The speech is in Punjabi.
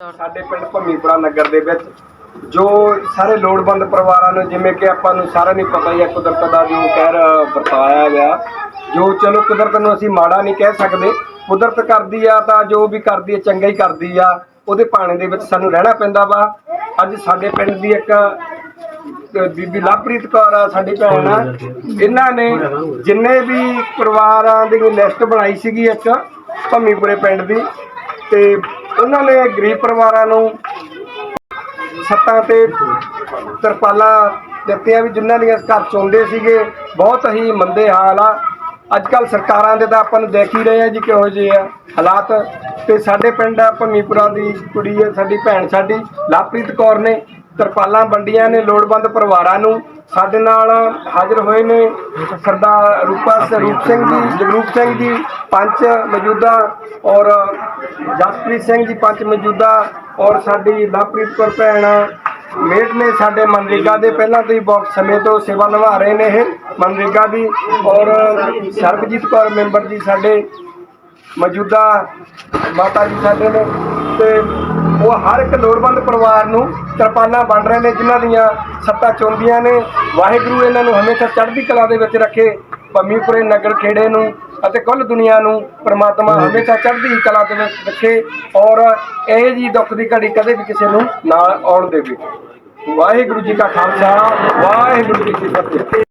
ਸਾਡੇ ਪਿੰਡ ਭੰਮੀਪੁਰਾ ਨਗਰ ਦੇ ਵਿੱਚ ਜੋ ਸਾਰੇ ਲੋੜਵੰਦ ਪਰਿਵਾਰਾਂ ਨੂੰ, ਜਿਵੇਂ ਕਿ ਆਪਾਂ ਨੂੰ ਸਾਰਿਆਂ ਨੂੰ ਪਤਾ ਹੀ ਹੈ, ਕੁਦਰਤ ਦਾ ਜੋ ਕਹਿਰ ਵਰਤਾਇਆ ਗਿਆ, ਜੋ ਚਲੋ ਕੁਦਰਤ ਨੂੰ ਅਸੀਂ ਮਾੜਾ ਨਹੀਂ ਕਹਿ ਸਕਦੇ, ਕੁਦਰਤ ਕਰਦੀ ਆ ਤਾਂ ਜੋ ਵੀ ਕਰਦੀ ਹੈ ਚੰਗਾ ਹੀ ਕਰਦੀ ਆ, ਉਹਦੇ ਪਾਣੀ ਦੇ ਵਿੱਚ ਸਾਨੂੰ ਰਹਿਣਾ ਪੈਂਦਾ ਵਾ। ਅੱਜ ਸਾਡੇ ਪਿੰਡ ਦੀ ਇੱਕ ਬੀਬੀ ਲਵਪ੍ਰੀਤ ਕੌਰ ਆ, ਸਾਡੀ ਭੈਣ ਆ, ਇਹਨਾਂ ਨੇ ਜਿੰਨੇ ਵੀ ਪਰਿਵਾਰਾਂ ਦੀ ਲਿਸਟ ਬਣਾਈ ਸੀਗੀ ਇੱਕ, ਭੰਮੀਪੁਰੇ ਪਿੰਡ ਦੀ, ਤੇ ਉਹਨਾਂ ਨੇ ਗਰੀਬ ਪਰਿਵਾਰਾਂ ਨੂੰ ਛੱਤਾਂ ਤੇ ਤਰਪਾਲਾਂ ਦਿੱਤੀਆਂ ਵੀ ਜਿਨ੍ਹਾਂ ਦੀਆਂ ਘਰ ਚੋਂਦੇ ਸੀਗੇ, ਬਹੁਤ ਹੀ ਮੰਦੇ ਹਾਲ ਆ। ਅੱਜ ਕੱਲ ਸਰਕਾਰਾਂ ਦੇ ਤਾਂ ਆਪਾਂ ਨੂੰ ਦੇਖ ਹੀ ਰਹੇ ਆ ਜੀ ਕਿਹੋ ਜਿਹੇ ਆ ਹਾਲਾਤ। ਤੇ ਸਾਡੇ ਪਿੰਡ ਭੰਮੀਪੁਰਾ ਦੀ ਕੁੜੀ ਹੈ ਸਾਡੀ ਭੈਣ ਸਾਡੀ, ਲਵਪ੍ਰੀਤ ਕੌਰ ਨੇ ਤਰਪਾਲਾਂ ਵੰਡੀਆਂ ਨੇ ਲੋੜਵੰਦ ਪਰਿਵਾਰਾਂ ਨੂੰ ਸਾਡੇ ਨਾਲ ਹਾਜ਼ਰ ਹੋਏ ਨੇ। ਸਰਦਾਰ ਰੂਪਾ ਸਰੂਪ ਸਿੰਘ ਜੀ ਜਗਰੂਪ ਸਿੰਘ ਜੀ ਪੰਚ ਮੌਜੂਦਾ ਔਰ ਜਸਪ੍ਰੀਤ ਸਿੰਘ ਜੀ ਪੰਚ ਮੌਜੂਦਾ ਔਰ ਸਾਡੀ ਲਵਪ੍ਰੀਤ ਕੌਰ ਭੈਣ ਮੇਟ ਨੇ ਸਾਡੇ ਮਨਰੇਗਾ ਦੇ ਪਹਿਲਾਂ ਤੋਂ ਹੀ ਬਹੁਤ ਸਮੇਂ ਤੋਂ ਸੇਵਾ ਨਿਭਾ ਰਹੇ ਨੇ ਇਹ ਮਨਰੇਗਾ ਦੀ। ਔਰ ਸਰਬਜੀਤ ਕੌਰ ਮੈਂਬਰ ਜੀ ਸਾਡੇ ਮੌਜੂਦਾ ਮਾਤਾ ਜੀ ਸਾਡੇ ਨੇ ਤੇ ਉਹ ਹਰ ਇੱਕ ਲੋੜਵੰਦ ਪਰਿਵਾਰ ਨੂੰ ਤਰਪਾਲਾਂ ਵੰਡ ਰਹੇ ਨੇ, ਜਿਨ੍ਹਾਂ ਦੀਆਂ ਸੱਤਾ ਚੁੰਦੀਆਂ ਨੇ। ਵਾਹਿਗੁਰੂ ਇਹਨਾਂ ਨੂੰ ਹਮੇਸ਼ਾ ਚੜ੍ਹਦੀ ਕਲਾ ਦੇ ਵਿੱਚ ਰੱਖੇ। ਪੰਮੀਪੁਰੇ ਨਗਰ ਖੇੜੇ ਨੂੰ ਅਤੇ ਕੁੱਲ ਦੁਨੀਆ ਨੂੰ ਪ੍ਰਮਾਤਮਾ ਹਮੇਸ਼ਾ ਚੜ੍ਹਦੀ ਕਲਾ ਦੇ ਵਿੱਚ ਰੱਖੇ ਔਰ ਇਹ ਜੀ ਦੁੱਖ ਦੀ ਘੜੀ ਕਦੇ ਵੀ ਕਿਸੇ ਨੂੰ ਨਾ ਆਉਣ ਦੇਵੇ। ਵਾਹਿਗੁਰੂ ਜੀ ਕਾ ਖਾਲਸਾ, ਵਾਹਿਗੁਰੂ ਜੀ ਕੀ ਫਤਿਹ।